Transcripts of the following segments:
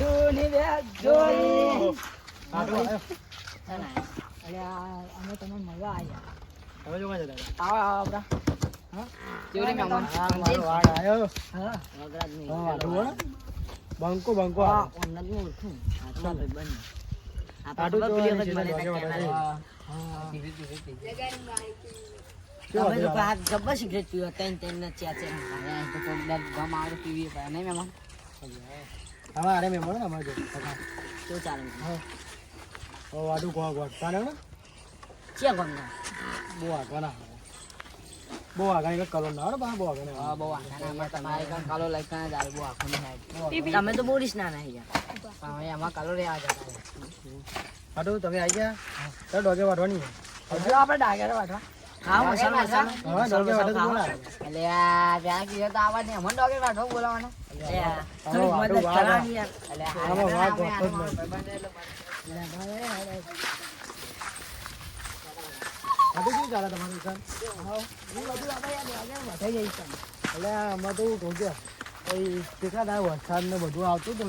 જૂની બે જોડી. આટલો આવ્યો. અરે આ અમે તમને મળવા આવ્યા. હવે જો જતા આવો, આવો આપડા. બંકો બંકો તમે જબ્બર સિગરેટ પીવા. ત્રણ ત્રણ ને ચાર ચાર ગમ આવે પીવી. નહીં મહેમાન હવે મેં મહેમાનો ને અમારે. કાકા. ચાલે હા. વાડું ગોળ ગોળ. ચાલે ને? ક્યાં ના બહુ આગળ ના. બહુ આગળ કલર ના બા ને, બહુ આગળ હા. બહુ ના તમારે કાં કાલો લખતા જ આવે બહુ આખો નહીં તમે તો બોલીશ ના નહીં યાર આમાં કાલો રે આ જતા આટલું તમે આવી ગયા તો ડોગે વાળવાની હજુ આપણે ડાગર વાટવા હા મસાલો મસાલો હા ડોગે વાળો તો બોલાવે. એટલે આ ત્યાં કીધું તો આવવા નહીં ડોગે ડોગર વાટવા વરસાદ ને બધું આવતું હતું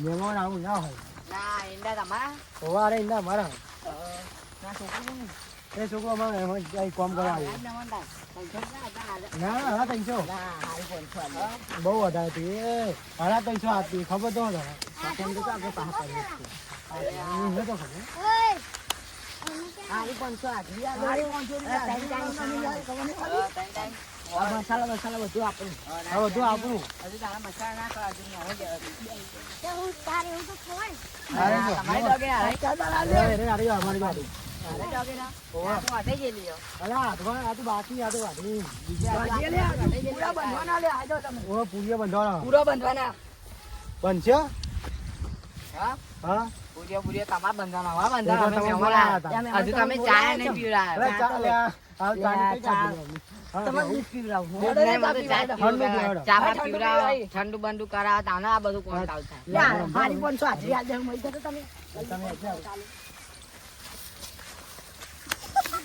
મહેમાન આવું ના હોય. ના ઈંડા તમારા? સવારે ઈંડા મારા ના છોકરું? એ છોકરો અમારે એમાં કંઈ કામ કરવા. આવ્યો ના હા ત્રણસો. હારી. બહુ વધારે હતી. એ હાડા ત્રણસો આપતી ખબર તો હતા. હારી હારી મસાલા મસાલા બધું આપણું બધું આપણું મસાલા ના. હારે હારે અમારી ગાડી. હારે ડોગે ના. તો વાટે ગયેલી હો. અરે, આ હાથમાં- આ તો બાકી, આ તો વાઢી. વાટે લે, પૂરા બંધવાના લે, આજો તમે. ઓ, પૂરીએ બંધાણા. પૂરો બંધવાના. બનશે? હા? હા? તમારે હજુ તમે ચા નહીં પીવડાવ્યા. ઠંડુ બંડુ કરાવો તાને આ બધું કોણ ચાલુ થાય લે, હારી પાંચસો હાજરી આજે મળી જતો તમે તમે એટલે આવો. ઓ, મહેમાન.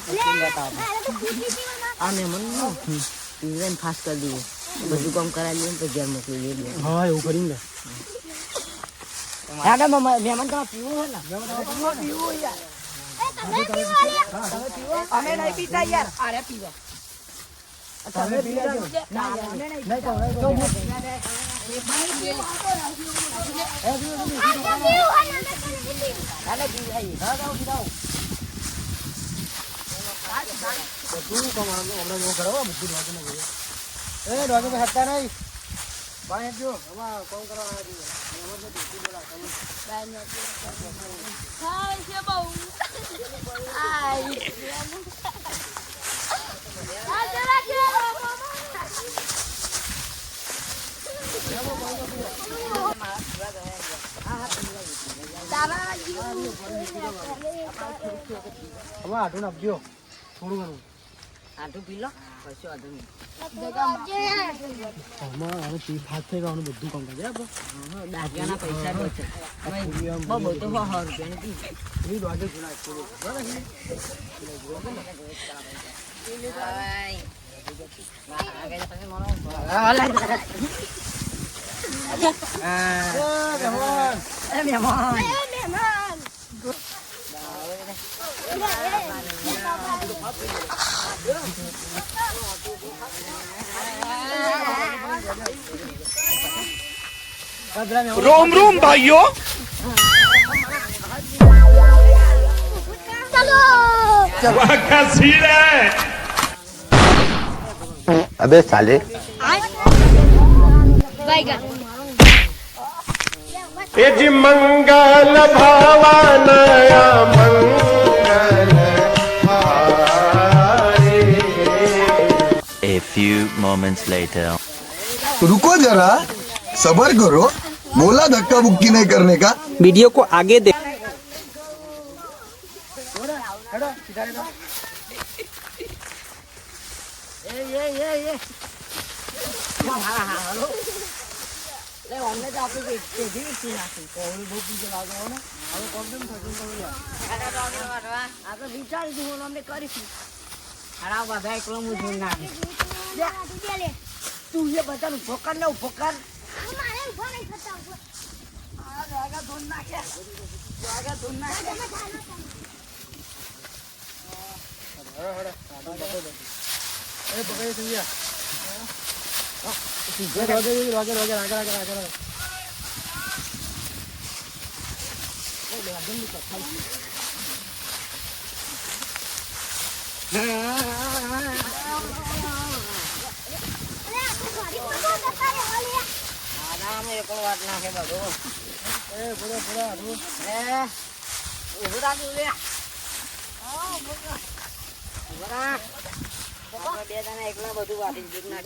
તે હતા. આ મહેમાનનું પીવડાવીને ફાસ્ટ કરી દઈએ. બધું કામ કરાવી લઈએ પછી ઘેર મોકલી દઈએ. હા, એવું કરીને દાદા, મહેમાન તમારે પીવું હોય ને? પીવું યાર. અમે નહીં પીતા યાર. આરે પીવા. તમે પી લેજો. ના, નહીં તો હું-. બધું કામ આપણે હમણાં કરો હો, બધું ડોગે. એ ડોગે હટતા નહીં બહાર હેઠજો. આમાં કામ કરવા આવ્યા? બોલા, હવે આટલું નાખજો થોડું ઘણું. આટલું પી લો. કશો નહીં. બધું કામ પૈસા બહુ તો સો પી. મહેમાન. રોમ રોમ ભાઈઓ. અબે સાલે એ જી મંગલ ભાવાના મંગલ moments later. रुको जरा सबर करो बोला धक्का मुक्की नहीं करने का वीडियो को आगे देख હેડો સીધા હેડો એ એ એ એ હા હા હા હલો લે અમને તો આપણે એક પેઢી વિકસી નાખી કોહળી બહુ પીજો લાગે હો ને હવે કોમ્પ્લેમ થતું તો આપણે વિચારીશું હું અમને કરીશું હરાવ બધા એકલો હું જોઈ નાખી તું એ ને ઊભો કર. આ જાગા ધૂન નાખ્યા જાગા ધૂન નાખ્યા હેડો હેડો એ પકડી સંજ્યા રોગે રોગે રોગે આગળ આગળ આગળ આગળ આરામ એકલો વાત બધું એ. એ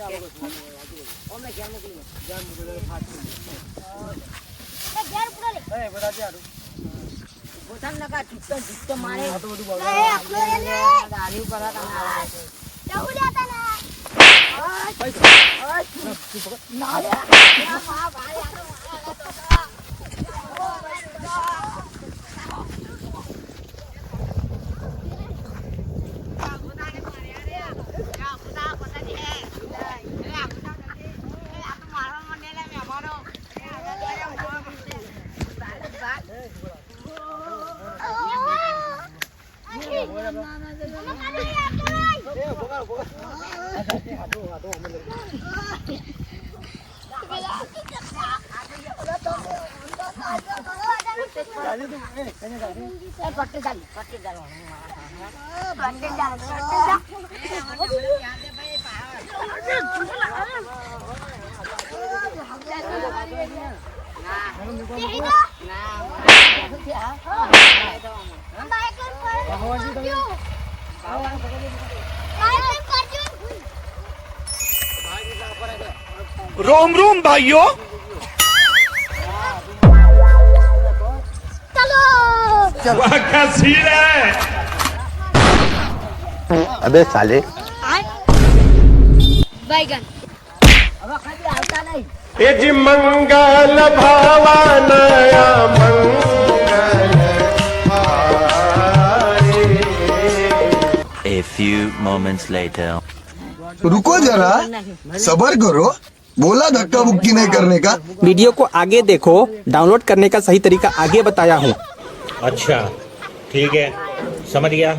લે. આપણે બે બધું ઘેર દો. એ પૂરા છે હારું. ને કાં ચૂપચાપ ચૂપચાપ મારે. આ તો બધું બગાડે. દાઢી ઉપર હાથ અને આવે છે. એ પટ્ટી ચાલી, પટ્ટી रोम रोम भाइयों चलो क्या सीन है अबे साले बैगन जी मंगल भावा नया मंगल A few moments later. रुको जरा सबर करो बोला धक्का मुक्की नहीं करने का? वीडियो को आगे देखो डाउनलोड करने का सही तरीका आगे बताया हूँ। अच्छा ठीक है समझ गया।